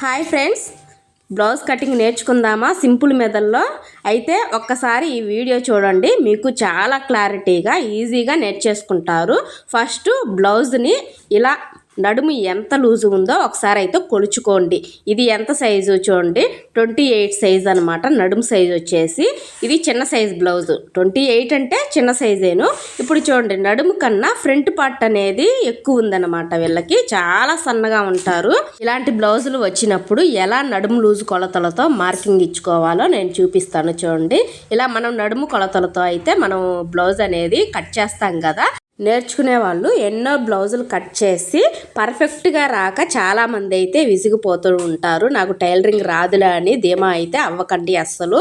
Hi friends. Blouse cutting నేర్చుకుందామా simple మెథడ్లో? అయితే ఒక్కసారి ఈ వీడియో చూడండి. మీకు చాలా క్లారిటీగా ఈజీగా నేర్చేసుకుంటారు. ఫస్ట్ బ్లౌజ్ని ఇలా నడుము ఎంత లూజు ఉందో ఒకసారి అయితే కొలుచుకోండి. ఇది ఎంత సైజు చూడండి. ట్వంటీ ఎయిట్ సైజ్ అనమాట నడుము సైజు వచ్చేసి. ఇది చిన్న సైజ్ బ్లౌజ్. ట్వంటీ ఎయిట్ అంటే చిన్న సైజేను. ఇప్పుడు చూడండి నడుము కన్నా ఫ్రంట్ పార్ట్ అనేది ఎక్కువ ఉందన్నమాట వీళ్ళకి. చాలా సన్నగా ఉంటారు. ఇలాంటి బ్లౌజులు వచ్చినప్పుడు ఎలా నడుము లూజు కొలతలతో మార్కింగ్ ఇచ్చుకోవాలో నేను చూపిస్తాను చూడండి. ఇలా మనం నడుము కొలతలతో అయితే మనం బ్లౌజ్ అనేది కట్ చేస్తాం కదా. నేర్చుకునే వాళ్ళు ఎన్నో బ్లౌజులు కట్ చేసి పర్ఫెక్ట్గా రాక చాలామంది అయితే విసిగిపోతూ ఉంటారు. నాకు టైలరింగ్ రాదులే అని ధీమా అయితే అవ్వకండి అస్సలు.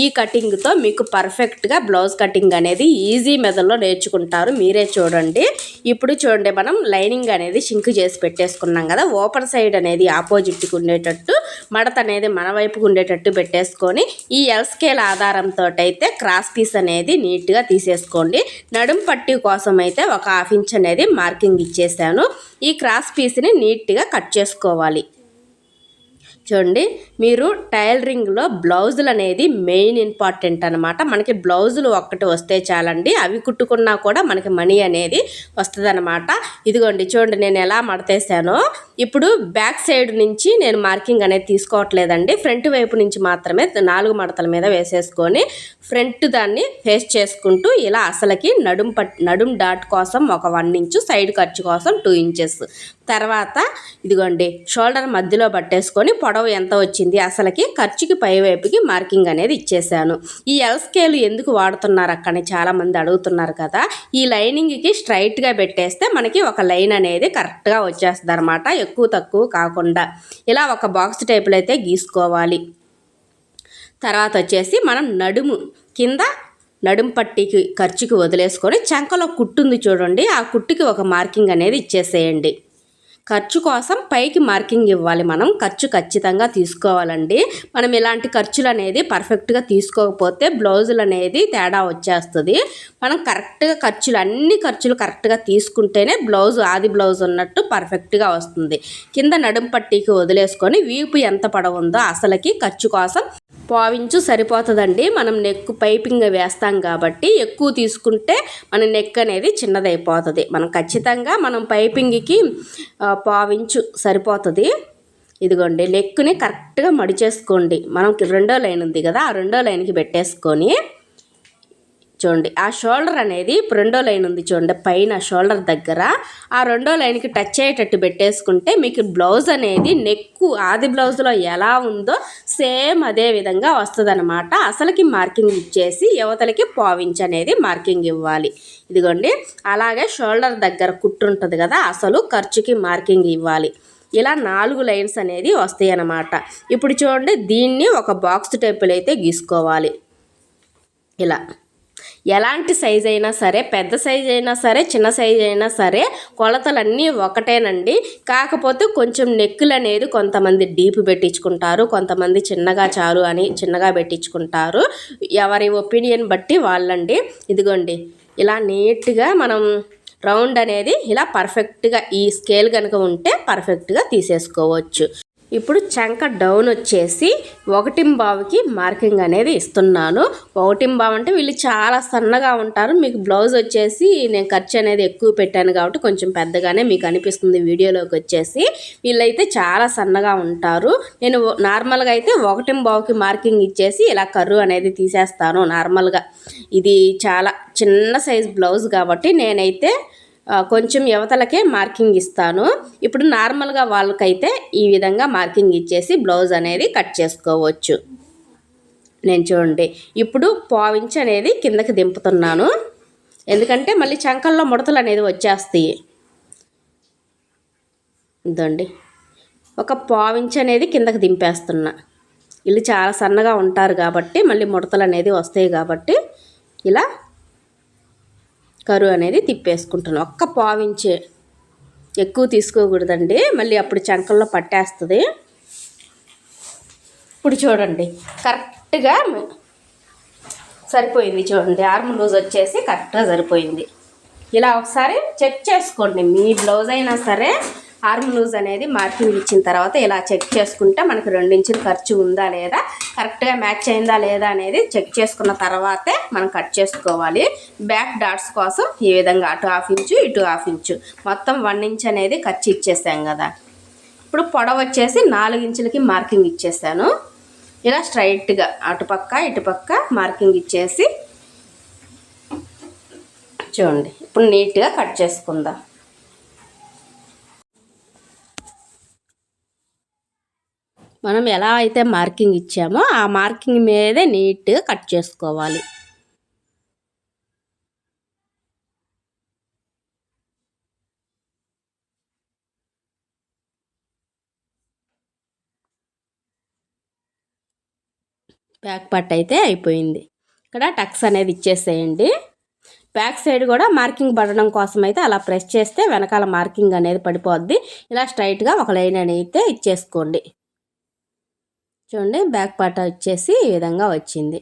ఈ కటింగ్తో మీకు పర్ఫెక్ట్గా బ్లౌజ్ కటింగ్ అనేది ఈజీ మెథడ్లో నేర్చుకుంటారు. మీరే చూడండి. ఇప్పుడు చూడండి మనం లైనింగ్ అనేది షింక్ చేసి పెట్టేసుకున్నాం కదా ఓపెన్ సైడ్ అనేది ఆపోజిట్కి ఉండేటట్టు మడత అనేది మన వైపుకు ఉండేటట్టు పెట్టేసుకొని ఈ ఎల్ స్కేల్ ఆధారంతో అయితే క్రాస్ పీస్ అనేది నీట్గా తీసేసుకోండి. నడుం పట్టి కోసం అయితే ఒక హాఫ్ ఇంచ్ అనేది మార్కింగ్ ఇచ్చేసాను. ఈ క్రాస్ పీస్ని నీట్గా కట్ చేసుకోవాలి. చూడండి. మీరు టైలరింగ్లో బ్లౌజులు అనేది మెయిన్ ఇంపార్టెంట్ అనమాట మనకి బ్లౌజులు ఒక్కటి వస్తే చాలండి. అవి కుట్టుకున్నా కూడా మనకి మనీ అనేది వస్తుందన్నమాట. ఇదిగోండి చూడండి నేను ఎలా మడతేసానో. ఇప్పుడు బ్యాక్ సైడ్ నుంచి నేను మార్కింగ్ అనేది తీసుకోవట్లేదండి. ఫ్రంట్ వైపు నుంచి మాత్రమే నాలుగు మడతల మీద వేసేసుకొని ఫ్రంట్ దాన్ని ఫేస్ చేసుకుంటూ ఇలా అసలకి నడుం పట్ నడుం డాట్ కోసం ఒక వన్ ఇంచు సైడ్ ఖర్చు కోసం టూ ఇంచెస్ తర్వాత ఇదిగోండి షోల్డర్ మధ్యలో పట్టేసుకొని పొడవు ఎంత వచ్చింది అసలుకి ఖర్చుకి పైవైపుకి మార్కింగ్ అనేది ఇచ్చేసాను ఈ ఎల్ స్కేల్ ఎందుకు వాడుతున్నారు అక్కడని చాలామంది అడుగుతున్నారు కదా ఈ లైనింగ్కి స్ట్రైట్గా పెట్టేస్తే మనకి ఒక లైన్ అనేది కరెక్ట్గా వచ్చేస్తుంది అనమాట ఎక్కువ తక్కువ కాకుండా. ఇలా ఒక బాక్స్ టైపులో అయితే గీసుకోవాలి. తర్వాత వచ్చేసి మనం నడుము కింద నడుం పట్టికి ఖర్చుకి వదిలేసుకొని చంకలో కుట్టుంది చూడండి ఆ కుట్టుకి ఒక మార్కింగ్ అనేది ఇచ్చేసేయండి. ఖర్చు కోసం పైకి మార్కింగ్ ఇవ్వాలి మనం. ఖర్చు ఖచ్చితంగా తీసుకోవాలండి. మనం ఇలాంటి ఖర్చులు అనేది పర్ఫెక్ట్గా తీసుకోకపోతే బ్లౌజులు అనేది తేడా వచ్చేస్తుంది. మనం కరెక్ట్గా ఖర్చులు అన్ని ఖర్చులు కరెక్ట్గా తీసుకుంటేనే బ్లౌజ్ ఆది బ్లౌజ్ ఉన్నట్టు పర్ఫెక్ట్గా వస్తుంది. కింద నడుం పట్టీకి వదిలేసుకొని వీపు ఎంత పడవుందో అసలుకి ఖర్చు కోసం పావించు సరిపోతుందండి. మనం నెక్ పైపింగ్ వేస్తాం కాబట్టి ఎక్కువ తీసుకుంటే మన నెక్ అనేది చిన్నదైపోతుంది. మనం ఖచ్చితంగా మనం పైపింగ్కి పావించు సరిపోతుంది. ఇదిగోండి లెక్కుని కరెక్ట్గా మడిచేసుకోండి. మనం రెండో లైన్ ఉంది కదా ఆ రెండో లైన్కి పెట్టేసుకొని చూడండి ఆ షోల్డర్ అనేది రెండో లైన్ ఉంది చూడండి పైన షోల్డర్ దగ్గర. ఆ రెండో లైన్కి టచ్ అయ్యేటట్టు పెట్టేసుకుంటే మీకు బ్లౌజ్ అనేది నెక్కు ఆది బ్లౌజ్లో ఎలా ఉందో సేమ్ అదే విధంగా వస్తుంది అనమాట అసలుకి మార్కింగ్ ఇచ్చేసి యువతలకి పావించ్ అనేది మార్కింగ్ ఇవ్వాలి. ఇదిగోండి అలాగే షోల్డర్ దగ్గర కుట్టు ఉంటుంది కదా అసలు ఖర్చుకి మార్కింగ్ ఇవ్వాలి. ఇలా నాలుగు లైన్స్ అనేది వస్తాయి అన్నమాట ఇప్పుడు చూడండి దీన్ని ఒక బాక్స్ టైపులో అయితే గీసుకోవాలి. ఇలా. ఎలాంటి సైజ్ అయినా సరే పెద్ద సైజ్ అయినా సరే చిన్న సైజ్ అయినా సరే కొలతలన్నీ ఒకటేనండి. కాకపోతే కొంచెం నెక్కులు అనేది కొంతమంది డీప్ పెట్టించుకుంటారు కొంతమంది చిన్నగా చాలు అని చిన్నగా పెట్టించుకుంటారు. ఎవరి ఒపీనియన్ బట్టి వాళ్ళండి. ఇదిగోండి ఇలా నీట్గా మనం రౌండ్ అనేది ఇలా పర్ఫెక్ట్గా ఈ స్కేల్ కనుక ఉంటే పర్ఫెక్ట్గా తీసేసుకోవచ్చు. ఇప్పుడు చంక డౌన్ వచ్చేసి ఒకటింబావుకి మార్కింగ్ అనేది ఇస్తున్నాను. ఒకటింబావు అంటే వీళ్ళు చాలా సన్నగా ఉంటారు. మీకు బ్లౌజ్ వచ్చేసి నేను ఖర్చు అనేది ఎక్కువ పెట్టాను కాబట్టి కొంచెం పెద్దగానే మీకు అనిపిస్తుంది వీడియోలోకి వచ్చేసి. వీళ్ళైతే చాలా సన్నగా ఉంటారు. నేను నార్మల్గా అయితే ఒకటింబావుకి మార్కింగ్ ఇచ్చేసి ఇలా కర్రు అనేది తీసేస్తాను నార్మల్గా ఇది చాలా చిన్న సైజ్ బ్లౌజ్ కాబట్టి నేనైతే కొంచెం యువతలకే మార్కింగ్ ఇస్తాను. ఇప్పుడు నార్మల్గా వాళ్ళకైతే ఈ విధంగా మార్కింగ్ ఇచ్చేసి బ్లౌజ్ అనేది కట్ చేసుకోవచ్చు. నేను చూడండి. ఇప్పుడు పావించి అనేది కిందకి దింపుతున్నాను. ఎందుకంటే మళ్ళీ చంకల్లో ముడతలు అనేది వచ్చేస్తాయి. ఇదండి ఒక పావించి అనేది కిందకి దింపేస్తున్నా. వీళ్ళు చాలా సన్నగా ఉంటారు కాబట్టి మళ్ళీ ముడతలు అనేది వస్తాయి కాబట్టి ఇలా కరువు అనేది తిప్పేసుకుంటాను. ఒక్క పావించే ఎక్కువ తీసుకోకూడదండి. మళ్ళీ అప్పుడు చంకల్లో పట్టేస్తుంది. ఇప్పుడు చూడండి. కరెక్ట్గా సరిపోయింది చూడండి. ఆర్మ్ లూజ్ వచ్చేసి కరెక్ట్గా సరిపోయింది. ఇలా ఒకసారి చెక్ చేసుకోండి. మీ బ్లౌజ్ అయినా సరే ఆర్మ్ లూజ్ అనేది మార్కింగ్ ఇచ్చిన తర్వాత ఇలా చెక్ చేసుకుంటే మనకు రెండించులు ఖర్చు ఉందా లేదా కరెక్ట్గా మ్యాచ్ అయిందా లేదా అనేది చెక్ చేసుకున్న తర్వాతే మనం కట్ చేసుకోవాలి. బ్యాక్ డాట్స్ కోసం ఈ విధంగా అటు హాఫ్ ఇంచు ఇటు హాఫ్ ఇంచు. మొత్తం వన్ ఇంచ్ అనేది ఖర్చు ఇచ్చేసాం కదా. ఇప్పుడు పొడవ వచ్చేసి నాలుగు ఇంచులకి మార్కింగ్ ఇచ్చేసాను. ఇలా స్ట్రైట్గా అటుపక్క ఇటుపక్క మార్కింగ్ ఇచ్చేసి చూడండి. ఇప్పుడు నీట్గా కట్ చేసుకుందాం. మనం ఎలా అయితే మార్కింగ్ ఇచ్చామో ఆ మార్కింగ్ మీదే నీట్గా కట్ చేసుకోవాలి. బ్యాక్ పార్ట్ అయితే అయిపోయింది. ఇక్కడ టక్స్ అనేది ఇచ్చేసేయండి. బ్యాక్ సైడ్ కూడా మార్కింగ్ పడడం కోసం అయితే అలా ప్రెస్ చేస్తే వెనకాల మార్కింగ్ అనేది పడిపోద్ది. ఇలా స్ట్రైట్గా ఒక లైన్ అయితే ఇచ్చేసుకోండి. చూడండి బ్యాక్ పార్ట్ వచ్చేసి ఈ విధంగా వచ్చింది.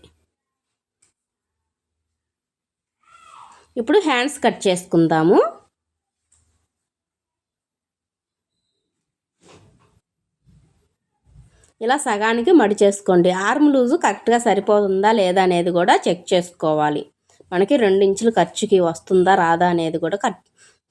ఇప్పుడు హ్యాండ్స్ కట్ చేసుకుందాము. ఇలా సగానికి మడి చేసుకోండి. ఆర్మ్ లూజు కరెక్ట్గా సరిపోతుందా లేదా అనేది కూడా చెక్ చేసుకోవాలి. మనకి రెండు ఇంచులు ఖర్చుకి వస్తుందా రాదా అనేది కూడా కట్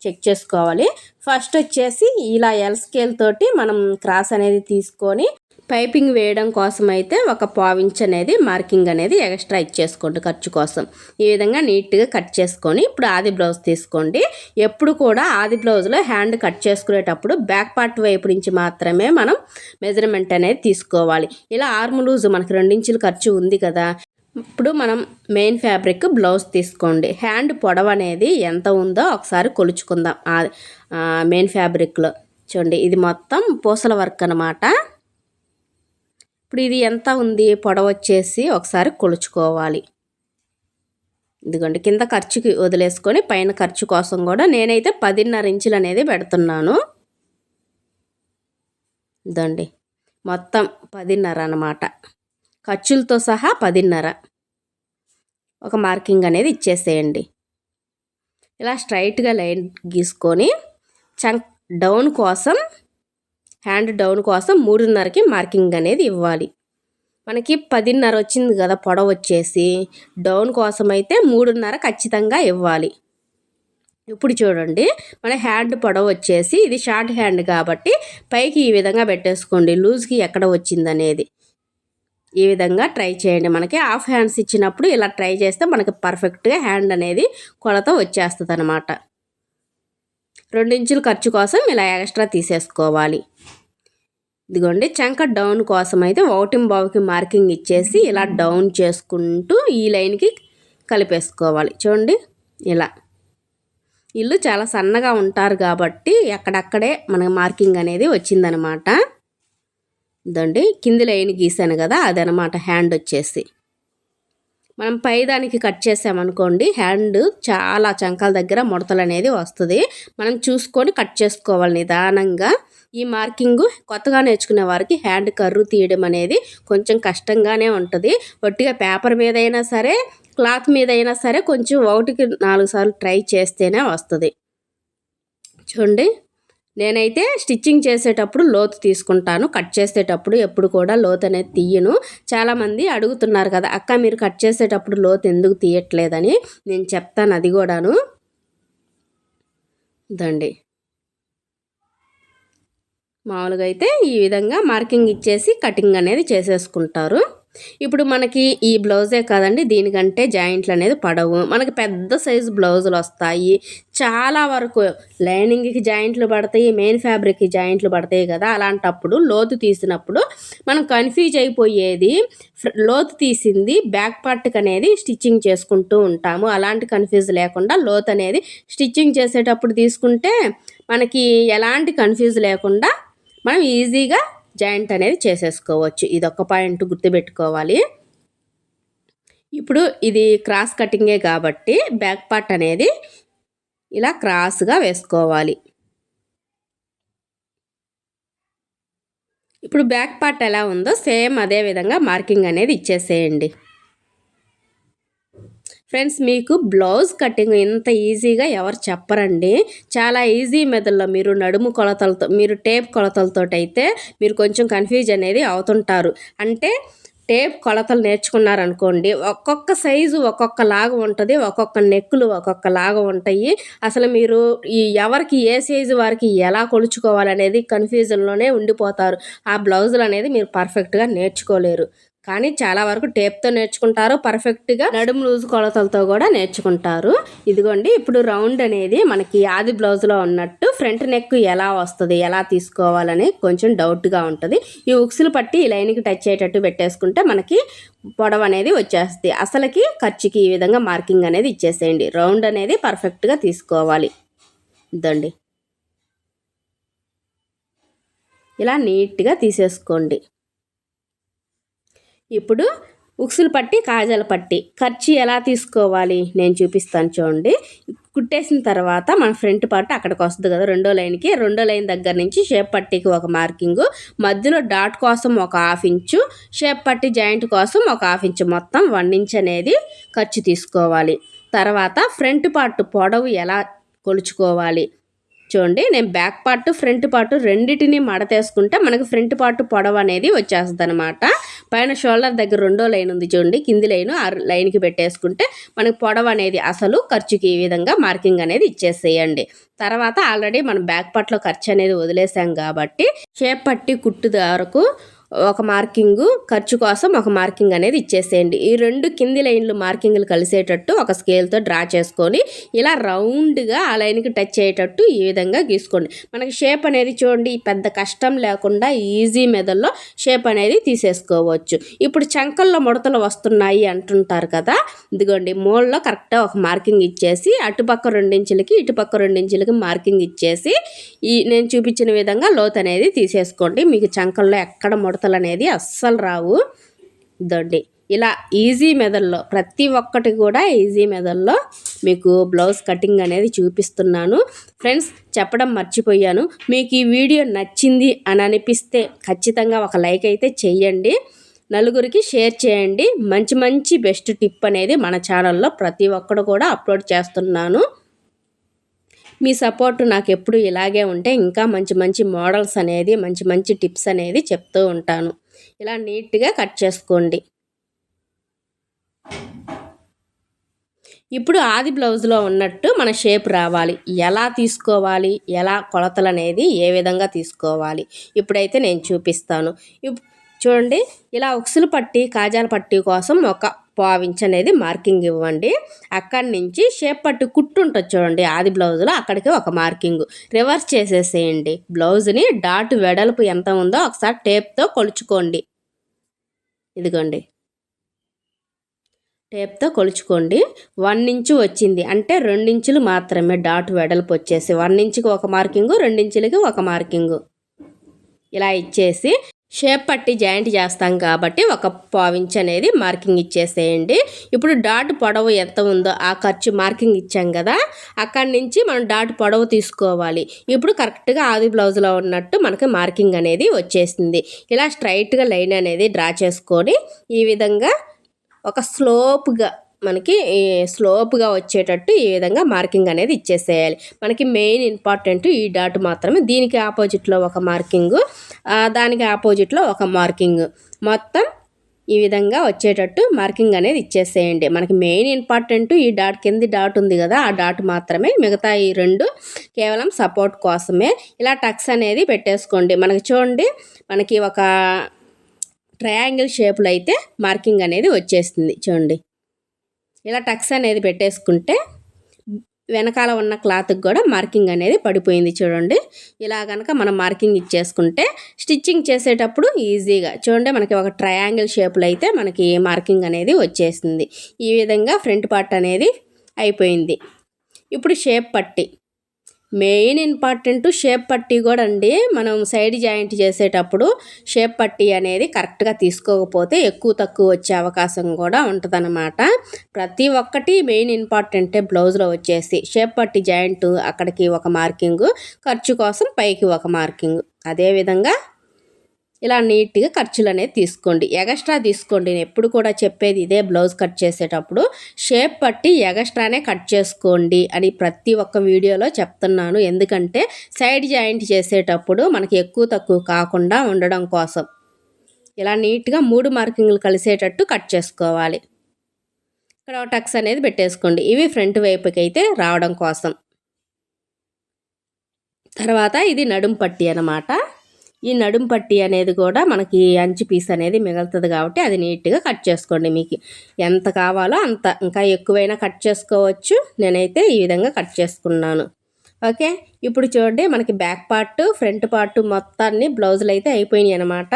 చెక్ చేసుకోవాలి. ఫస్ట్ వచ్చేసి ఇలా ఎల్ స్కేల్ తోటి మనం క్రాస్ అనేది తీసుకొని పైపింగ్ వేయడం కోసం అయితే ఒక పావించ్ అనేది మార్కింగ్ అనేది ఎక్స్ట్రా ఇచ్చేసుకోండి ఖర్చు కోసం. ఈ విధంగా నీట్గా కట్ చేసుకొని ఇప్పుడు ఆది బ్లౌజ్ తీసుకోండి. ఎప్పుడు కూడా ఆది బ్లౌజ్లో హ్యాండ్ కట్ చేసుకునేటప్పుడు బ్యాక్ పార్ట్ వైపు నుంచి మాత్రమే మనం మెజర్మెంట్ అనేది తీసుకోవాలి. ఇలా ఆర్మ్ లూజ్ మనకి రెండించులు ఖర్చు ఉంది కదా. ఇప్పుడు మనం మెయిన్ ఫ్యాబ్రిక్ బ్లౌజ్ తీసుకోండి. హ్యాండ్ పొడవు అనేది ఎంత ఉందో ఒకసారి కొలుచుకుందాం. మెయిన్ ఫ్యాబ్రిక్లో. చూడండి ఇది మొత్తం పూసల వర్క్ అనమాట ఇప్పుడు ఇది ఎంత ఉంది? పొడవచ్చేసి ఒకసారి కొలుచుకోవాలి. ఇదిగోండి కింద ఖర్చుకి వదిలేసుకొని పైన ఖర్చు కోసం కూడా నేనైతే పదిన్నర ఇంచులు అనేది పెడుతున్నాను. ఇదండి మొత్తం పదిన్నర అనమాట ఖర్చులతో సహా పదిన్నర. ఒక మార్కింగ్ అనేది ఇచ్చేసేయండి. ఇలా స్ట్రైట్గా లైన్ గీసుకొని చంక్ డౌన్ కోసం హ్యాండ్ డౌన్ కోసం మూడున్నరకి మార్కింగ్ అనేది ఇవ్వాలి. మనకి పదిన్నర వచ్చింది కదా పొడవ వచ్చేసి. డౌన్ కోసం అయితే మూడున్నర ఖచ్చితంగా ఇవ్వాలి. ఇప్పుడు చూడండి మన హ్యాండ్ పొడవ వచ్చేసి ఇది షార్ట్ హ్యాండ్ కాబట్టి పైకి ఈ విధంగా పెట్టేసుకోండి. లూజ్కి ఎక్కడ వచ్చిందనేది. ఈ విధంగా ట్రై చేయండి. మనకి హాఫ్ హ్యాండ్స్ ఇచ్చినప్పుడు ఇలా ట్రై చేస్తే మనకి పర్ఫెక్ట్గా హ్యాండ్ అనేది కొలత వచ్చేస్తుంది అనమాట రెండించుల ఖర్చు కోసం ఇలా ఎక్స్ట్రా తీసేసుకోవాలి. ఇదిగోండి చంక డౌన్ కోసం అయితే ఒకటి బావుకి మార్కింగ్ ఇచ్చేసి ఇలా డౌన్ చేసుకుంటూ ఈ లైన్కి కలిపేసుకోవాలి. చూడండి ఇలా. ఇల్లు చాలా సన్నగా ఉంటారు కాబట్టి ఎక్కడక్కడే మనకి మార్కింగ్ అనేది వచ్చిందనమాట. ఇదండి కింది లైన్ గీసాను కదా అదనమాట హ్యాండ్ వచ్చేసి. మనం పైదానికి కట్ చేసామనుకోండి హ్యాండ్ చాలా చంకాల దగ్గర ముడతలు అనేది వస్తుంది. మనం చూసుకొని కట్ చేసుకోవాలి నిదానంగా. ఈ మార్కింగ్ కొత్తగా నేర్చుకునే వారికి హ్యాండ్ కర్రు తీయడం అనేది కొంచెం కష్టంగానే ఉంటుంది. ఒట్టిగా పేపర్ మీద అయినా సరే క్లాత్ మీద అయినా సరే కొంచెం ఒకటికి నాలుగు సార్లు ట్రై చేస్తేనే వస్తుంది. చూడండి. నేనైతే స్టిచ్చింగ్ చేసేటప్పుడు లోతు తీసుకుంటాను కట్ చేసేటప్పుడు ఎప్పుడు కూడా లోతు అనేది తీయను. చాలామంది అడుగుతున్నారు కదా అక్క మీరు కట్ చేసేటప్పుడు లోతు ఎందుకు తీయట్లేదని? నేను చెప్తాను అది కూడాను. దండి మామూలుగా అయితే ఈ విధంగా మార్కింగ్ ఇచ్చేసి కటింగ్ అనేది చేసేసుకుంటారు. ఇప్పుడు మనకి ఈ బ్లౌజే కాదండి దీనికంటే జాయింట్లు అనేది పడవు. మనకి పెద్ద సైజు బ్లౌజులు వస్తాయి. చాలా వరకు లైనింగ్కి జాయింట్లు పడతాయి మెయిన్ ఫ్యాబ్రిక్కి జాయింట్లు పడతాయి కదా. అలాంటప్పుడు లోతు తీసినప్పుడు మనం కన్ఫ్యూజ్ అయిపోయేది లోతు తీసింది బ్యాక్ పార్ట్కి అనేది స్టిచ్చింగ్ చేసుకుంటూ ఉంటాము. అలాంటి కన్ఫ్యూజ్ లేకుండా లోతు అనేది స్టిచ్చింగ్ చేసేటప్పుడు తీసుకుంటే మనకి ఎలాంటి కన్ఫ్యూజ్ లేకుండా మనం ఈజీగా జాయింట్ అనేది చేసేసుకోవచ్చు. ఇది ఒక పాయింట్ గుర్తుపెట్టుకోవాలి. ఇప్పుడు ఇది క్రాస్ కటింగే కాబట్టి బ్యాక్ పార్ట్ అనేది ఇలా క్రాస్గా వేసుకోవాలి. ఇప్పుడు బ్యాక్ పార్ట్ ఎలా ఉందో సేమ్ అదే విధంగా మార్కింగ్ అనేది ఇచ్చేసేయండి. ఫ్రెండ్స్ మీకు బ్లౌజ్ కటింగ్ ఇంత ఈజీగా ఎవరు చెప్పరండి. చాలా ఈజీ మెథడ్లో మీరు నడుము కొలతలతో మీరు టేప్ కొలతలతో అయితే మీరు కొంచెం కన్ఫ్యూజ్ అనేది అవుతుంటారు. అంటే టేప్ కొలతలు నేర్చుకున్నారనుకోండి ఒక్కొక్క సైజు ఒక్కొక్క లాగా ఉంటుంది ఒక్కొక్క నెక్కులు ఒక్కొక్క లాగా ఉంటాయి. అసలు మీరు ఈ ఎవరికి ఏ సైజు వారికి ఎలా కొలుచుకోవాలనేది కన్ఫ్యూజన్లోనే ఉండిపోతారు. ఆ బ్లౌజులు అనేది మీరు పర్ఫెక్ట్గా నేర్చుకోలేరు. కానీ చాలా వరకు టేప్తో నేర్చుకుంటారు పర్ఫెక్ట్గా నడుము లూజ్ కొలతలతో కూడా నేర్చుకుంటారు. ఇదిగోండి ఇప్పుడు రౌండ్ అనేది మనకి ఆది బ్లౌజ్లో ఉన్నట్టు ఫ్రంట్ నెక్ ఎలా వస్తుంది ఎలా తీసుకోవాలని కొంచెం డౌట్గా ఉంటుంది. ఈ ఉక్సులు పట్టి ఈ లైన్కి టచ్ అయ్యేటట్టు పెట్టేసుకుంటే మనకి పొడవ అనేది వచ్చేస్తుంది. అసలుకి ఖర్చుకి ఈ విధంగా మార్కింగ్ అనేది ఇచ్చేసేయండి. రౌండ్ అనేది పర్ఫెక్ట్గా తీసుకోవాలి. ఇదండి. ఇలా నీట్గా తీసేసుకోండి. ఇప్పుడు ఉక్సులు పట్టి కాజాల పట్టి. ఖర్చు ఎలా తీసుకోవాలి? నేను చూపిస్తాను చూడండి. కుట్టేసిన తర్వాత మన ఫ్రంట్ పార్ట్ అక్కడికి వస్తుంది కదా రెండో లైన్కి. రెండో లైన్ దగ్గర నుంచి షేప్ పట్టీకి ఒక మార్కింగు. మధ్యలో డాట్ కోసం ఒక హాఫ్ ఇంచు షేప్ పట్టి జాయింట్ కోసం ఒక హాఫ్ ఇంచు మొత్తం వన్ ఇంచ్ అనేది ఖర్చు తీసుకోవాలి. తర్వాత ఫ్రంట్ పార్ట్ పొడవు ఎలా కొలుచుకోవాలి? చూడండి నేను బ్యాక్ పార్ట్ ఫ్రంట్ పార్ట్ రెండింటిని మడతేసుకుంటే మనకు ఫ్రంట్ పార్ట్ పొడవు అనేది వచ్చేస్తుంది అనమాట పైన షోల్డర్ దగ్గర రెండో లైన్ ఉంది చూడండి కింది లైన్ ఆ లైన్కి పెట్టేసుకుంటే మనకు పొడవు అనేది అసలు ఖర్చుకి ఈ విధంగా మార్కింగ్ అనేది ఇచ్చేసేయండి. తర్వాత ఆల్రెడీ మనం బ్యాక్ పార్ట్లో ఖర్చు అనేది వదిలేసాం కాబట్టి షేప్ పట్టి కుట్టు వరకు ఒక మార్కింగ్ ఖర్చు కోసం ఒక మార్కింగ్ అనేది ఇచ్చేసేయండి. ఈ రెండు కింది లైన్లు మార్కింగ్లు కలిసేటట్టు ఒక స్కేల్తో డ్రా చేసుకొని ఇలా రౌండ్గా ఆ లైన్కి టచ్ అయ్యేటట్టు ఈ విధంగా గీసుకోండి. మనకి షేప్ అనేది చూడండి పెద్ద కష్టం లేకుండా ఈజీ మెథడ్లో షేప్ అనేది తీసేసుకోవచ్చు. ఇప్పుడు చంకల్లో ముడతలు వస్తున్నాయి అంటుంటారు కదా ఇదిగోండి మూలలో కరెక్ట్గా ఒక మార్కింగ్ ఇచ్చేసి అటుపక్క రెండించులకి ఇటుపక్క రెండించులకి మార్కింగ్ ఇచ్చేసి ఈ నేను చూపించిన విధంగా లోత్ అనేది తీసేసుకోండి. మీకు చంకల్లో ఎక్కడ ముడత ముడతలు అనేది అస్సలు రావు. దొడ్డి. ఇలా ఈజీ మెథడ్లో ప్రతి ఒక్కటి కూడా ఈజీ మెథడ్లో మీకు బ్లౌజ్ కటింగ్ అనేది చూపిస్తున్నాను. ఫ్రెండ్స్ చెప్పడం మర్చిపోయాను. మీకు ఈ వీడియో నచ్చింది అని అనిపిస్తే ఖచ్చితంగా ఒక లైక్ అయితే చెయ్యండి నలుగురికి షేర్ చేయండి. మంచి మంచి బెస్ట్ టిప్ అనేది మన ఛానల్లో ప్రతి ఒక్కడు కూడా అప్లోడ్ చేస్తున్నాను. మీ సపోర్ట్ నాకు ఎప్పుడు ఇలాగే ఉంటే ఇంకా మంచి మంచి మోడల్స్ అనేది మంచి మంచి టిప్స్ అనేది చెప్తూ ఉంటాను. ఇలా నీట్గా కట్ చేసుకోండి. ఇప్పుడు ఆది బ్లౌజ్లో ఉన్నట్టు మన షేప్ రావాలి. ఎలా తీసుకోవాలి? ఎలా కొలతలు అనేది ఏ విధంగా తీసుకోవాలి? ఇప్పుడైతే నేను చూపిస్తాను. చూడండి ఇలా ఉక్సులు పట్టి కాజాల పట్టి కోసం ఒక పావించ్ అనేది మార్కింగ్ ఇవ్వండి. అక్కడి నుంచి షేప్ పట్టు కుట్టు ఉంటుంది చూడండి. ఆది బ్లౌజ్లో అక్కడికి ఒక మార్కింగ్. రివర్స్ చేసేసేయండి. బ్లౌజ్ని డాట్ వెడల్పు ఎంత ఉందో ఒకసారి టేప్తో కొలుచుకోండి. ఇదిగోండి. టేప్తో కొలుచుకోండి. వన్ ఇంచు వచ్చింది. అంటే రెండించులు మాత్రమే డాట్ వెడల్పు వచ్చేసి వన్ ఇంచుకి ఒక మార్కింగు రెండించులకి ఒక మార్కింగు. ఇలా ఇచ్చేసి షేప్ పట్టి జాయింట్ చేస్తాం కాబట్టి ఒక పావించ్ అనేది మార్కింగ్ ఇచ్చేసేయండి. ఇప్పుడు డాట్ పొడవు ఎంత ఉందో ఆ ఖర్చు మార్కింగ్ ఇచ్చాం కదా అక్కడి నుంచి మనం డాట్ పొడవు తీసుకోవాలి. ఇప్పుడు కరెక్ట్గా ఆది బ్లౌజ్లో ఉన్నట్టు మనకి మార్కింగ్ అనేది వచ్చేసింది. ఇలా స్ట్రైట్గా లైన్ అనేది డ్రా చేసుకొని ఈ విధంగా ఒక స్లోప్గా మనకి స్లోప్గా వచ్చేటట్టు ఈ విధంగా మార్కింగ్ అనేది ఇచ్చేసేయాలి. మనకి మెయిన్ ఇంపార్టెంట్ ఈ డాట్ మాత్రమే. దీనికి ఆపోజిట్లో ఒక మార్కింగ్ దానికి ఆపోజిట్లో ఒక మార్కింగ్. మొత్తం ఈ విధంగా వచ్చేటట్టు మార్కింగ్ అనేది ఇచ్చేసేయండి. మనకి మెయిన్ ఇంపార్టెంట్ ఈ డాట్ కింది డాట్ ఉంది కదా ఆ డాట్ మాత్రమే. మిగతా ఈ రెండు కేవలం సపోర్ట్ కోసమే. ఇలా టక్స్ అనేది పెట్టేసుకోండి. మనకి చూడండి మనకి ఒక ట్రయాంగిల్ షేప్లో అయితే మార్కింగ్ అనేది వచ్చేస్తుంది చూడండి. ఇలా టక్స్ అనేది పెట్టేసుకుంటే వెనకాల ఉన్న క్లాత్కి కూడా మార్కింగ్ అనేది పడిపోయింది చూడండి. ఇలా కనుక మనం మార్కింగ్ ఇచ్చేసుకుంటే స్టిచ్చింగ్ చేసేటప్పుడు ఈజీగా చూడండి మనకి ఒక ట్రయాంగిల్ షేప్లో అయితే మనకి మార్కింగ్ అనేది వచ్చేసింది. ఈ విధంగా ఫ్రంట్ పార్ట్ అనేది అయిపోయింది. ఇప్పుడు షేప్ పట్టి మెయిన్ ఇంపార్టెంట్ షేప్ పట్టీ కూడా అండి. మనం సైడ్ జాయింట్ చేసేటప్పుడు షేప్ పట్టీ అనేది కరెక్ట్గా తీసుకోకపోతే ఎక్కువ తక్కువ వచ్చే అవకాశం కూడా ఉంటుందన్నమాట. ప్రతి ఒక్కటి మెయిన్ ఇంపార్టెంటే బ్లౌజ్లో వచ్చేసి షేప్ పట్టీ జాయింట్ అక్కడికి ఒక మార్కింగ్ ఖర్చు కోసం పైకి ఒక మార్కింగ్. అదేవిధంగా ఇలా నీట్గా ఖర్చులు అనేది తీసుకోండి. ఎగస్ట్రా తీసుకోండి. నేను ఎప్పుడు కూడా చెప్పేది ఇదే బ్లౌజ్ కట్ చేసేటప్పుడు షేప్ పట్టి ఎగస్ట్రానే కట్ చేసుకోండి అని ప్రతి ఒక్క వీడియోలో చెప్తున్నాను. ఎందుకంటే సైడ్ జాయింట్ చేసేటప్పుడు మనకి ఎక్కువ తక్కువ కాకుండా ఉండడం కోసం. ఇలా నీట్గా మూడు మార్కింగ్లు కలిసేటట్టు కట్ చేసుకోవాలి. ఇక్కడ టక్స్ అనేది పెట్టేసుకోండి. ఇవి ఫ్రంట్ వైపుకి అయితే రావడం కోసం. తర్వాత ఇది నడుం పట్టి అనమాట ఈ నడుం పట్టి అనేది కూడా మనకి అంచు పీస్ అనేది మిగులుతుంది కాబట్టి అది నీట్గా కట్ చేసుకోండి మీకు. ఎంత కావాలో అంత. ఇంకా ఎక్కువైనా కట్ చేసుకోవచ్చు. నేనైతే ఈ విధంగా కట్ చేసుకున్నాను. ఓకే? ఇప్పుడు చూడండి మనకి బ్యాక్ పార్ట్ ఫ్రంట్ పార్ట్ మొత్తాన్ని బ్లౌజులు అయితే అయిపోయినాయి అనమాట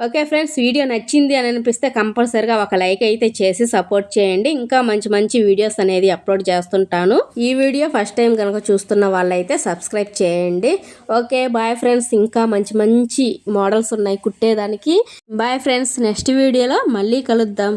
ఓకే ఫ్రెండ్స్ వీడియో నచ్చింది అని అనిపిస్తే కంపల్సరిగా ఒక లైక్ అయితే చేసి సపోర్ట్ చేయండి. ఇంకా మంచి మంచి వీడియోస్ అనేది అప్లోడ్ చేస్తుంటాను. ఈ వీడియో ఫస్ట్ టైం కనుక చూస్తున్న వాళ్ళైతే సబ్స్క్రైబ్ చేయండి. Okay bye friends. ఇంకా మంచి మంచి మోడల్స్ ఉన్నాయి కుట్టేదానికి. బాయ్ ఫ్రెండ్స్ నెక్స్ట్ వీడియోలో మళ్ళీ కలుద్దాం.